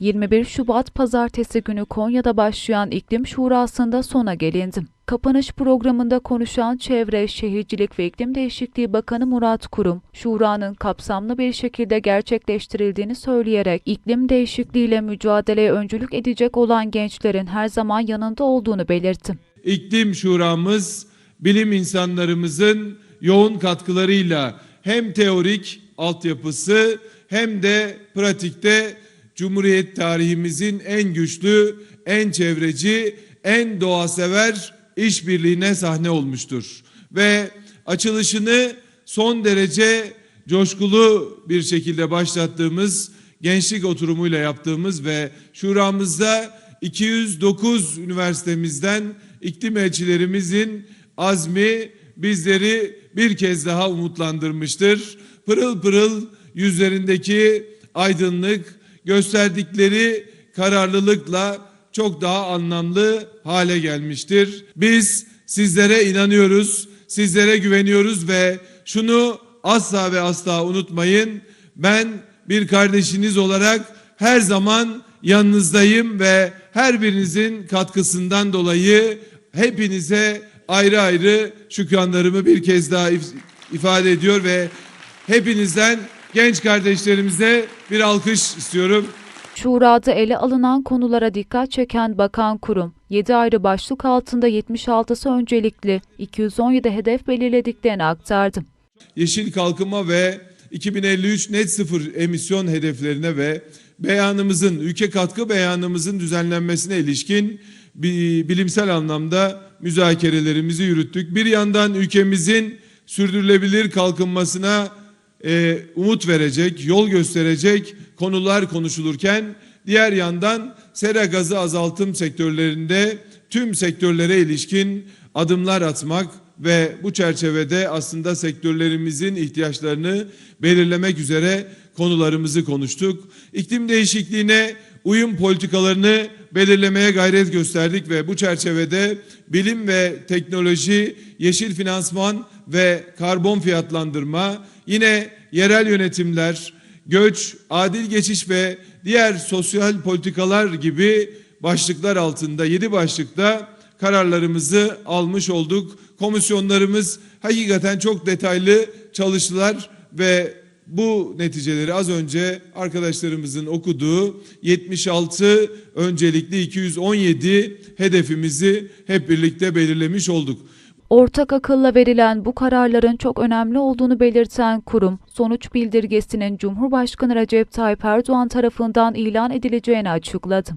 21 Şubat Pazartesi günü Konya'da başlayan iklim şurasında sona gelindi. Kapanış programında konuşan Çevre, Şehircilik ve İklim Değişikliği Bakanı Murat Kurum, şuranın kapsamlı bir şekilde gerçekleştirildiğini söyleyerek iklim değişikliğiyle mücadeleye öncülük edecek olan gençlerin her zaman yanında olduğunu belirtti. İklim Şuramız bilim insanlarımızın yoğun katkılarıyla hem teorik altyapısı hem de pratikte Cumhuriyet tarihimizin en güçlü, en çevreci, en doğasever işbirliğine sahne olmuştur. Ve açılışını son derece coşkulu bir şekilde başlattığımız gençlik oturumuyla yaptığımız ve şuramızda 209 üniversitemizden iklim elçilerimizin azmi bizleri bir kez daha umutlandırmıştır. Pırıl pırıl yüzlerindeki aydınlık gösterdikleri kararlılıkla çok daha anlamlı hale gelmiştir. Biz sizlere inanıyoruz, sizlere güveniyoruz ve şunu asla ve asla unutmayın. Ben bir kardeşiniz olarak her zaman yanınızdayım ve her birinizin katkısından dolayı hepinize ayrı ayrı şükranlarımı bir kez daha if- ifade ediyor ve hepinizden genç kardeşlerimize bir alkış istiyorum. Şurada ele alınan konulara dikkat çeken Bakan Kurum, 7 ayrı başlık altında 76'sı öncelikli, 217 hedef belirlediklerini aktardı. yeşil kalkınma ve 2053 net sıfır emisyon hedeflerine ve beyanımızın, ülke katkı beyanımızın düzenlenmesine ilişkin bi- bilimsel anlamda müzakerelerimizi yürüttük. Bir yandan ülkemizin sürdürülebilir kalkınmasına e, umut verecek, yol gösterecek konular konuşulurken diğer yandan sera gazı azaltım sektörlerinde tüm sektörlere ilişkin adımlar atmak ve bu çerçevede aslında sektörlerimizin ihtiyaçlarını belirlemek üzere konularımızı konuştuk. İklim değişikliğine uyum politikalarını belirlemeye gayret gösterdik ve bu çerçevede bilim ve teknoloji, yeşil finansman ve karbon fiyatlandırma, yine yerel yönetimler, göç, adil geçiş ve diğer sosyal politikalar gibi başlıklar altında 7 başlıkta kararlarımızı almış olduk. Komisyonlarımız hakikaten çok detaylı çalıştılar ve bu neticeleri az önce arkadaşlarımızın okuduğu 76 öncelikli 217 hedefimizi hep birlikte belirlemiş olduk. Ortak akılla verilen bu kararların çok önemli olduğunu belirten kurum, sonuç bildirgesinin Cumhurbaşkanı Recep Tayyip Erdoğan tarafından ilan edileceğini açıkladı.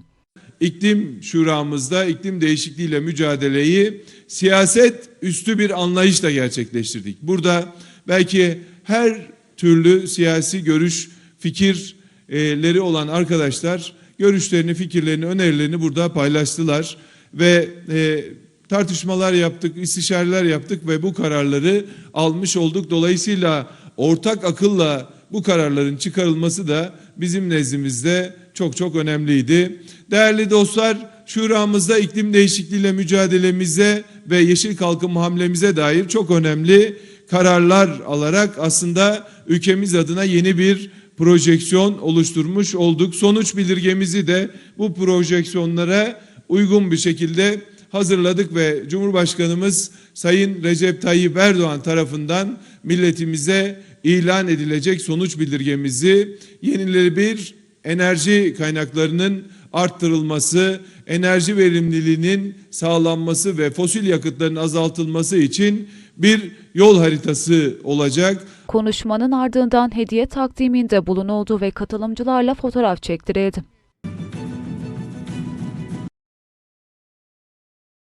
İklim şuramızda iklim değişikliğiyle mücadeleyi siyaset üstü bir anlayışla gerçekleştirdik. Burada belki her türlü siyasi görüş, fikirleri olan arkadaşlar görüşlerini, fikirlerini, önerilerini burada paylaştılar ve e, tartışmalar yaptık, istişareler yaptık ve bu kararları almış olduk. Dolayısıyla ortak akılla bu kararların çıkarılması da bizim nezdimizde çok çok önemliydi. Değerli dostlar, şuramızda iklim değişikliğiyle mücadelemize ve yeşil kalkınma hamlemize dair çok önemli kararlar alarak aslında ülkemiz adına yeni bir projeksiyon oluşturmuş olduk. Sonuç bildirgemizi de bu projeksiyonlara uygun bir şekilde hazırladık ve Cumhurbaşkanımız Sayın Recep Tayyip Erdoğan tarafından milletimize ilan edilecek sonuç bildirgemizi yenilenebilir enerji kaynaklarının arttırılması, enerji verimliliğinin sağlanması ve fosil yakıtların azaltılması için bir yol haritası olacak. Konuşmanın ardından hediye takdiminde bulunuldu ve katılımcılarla fotoğraf çektirildi.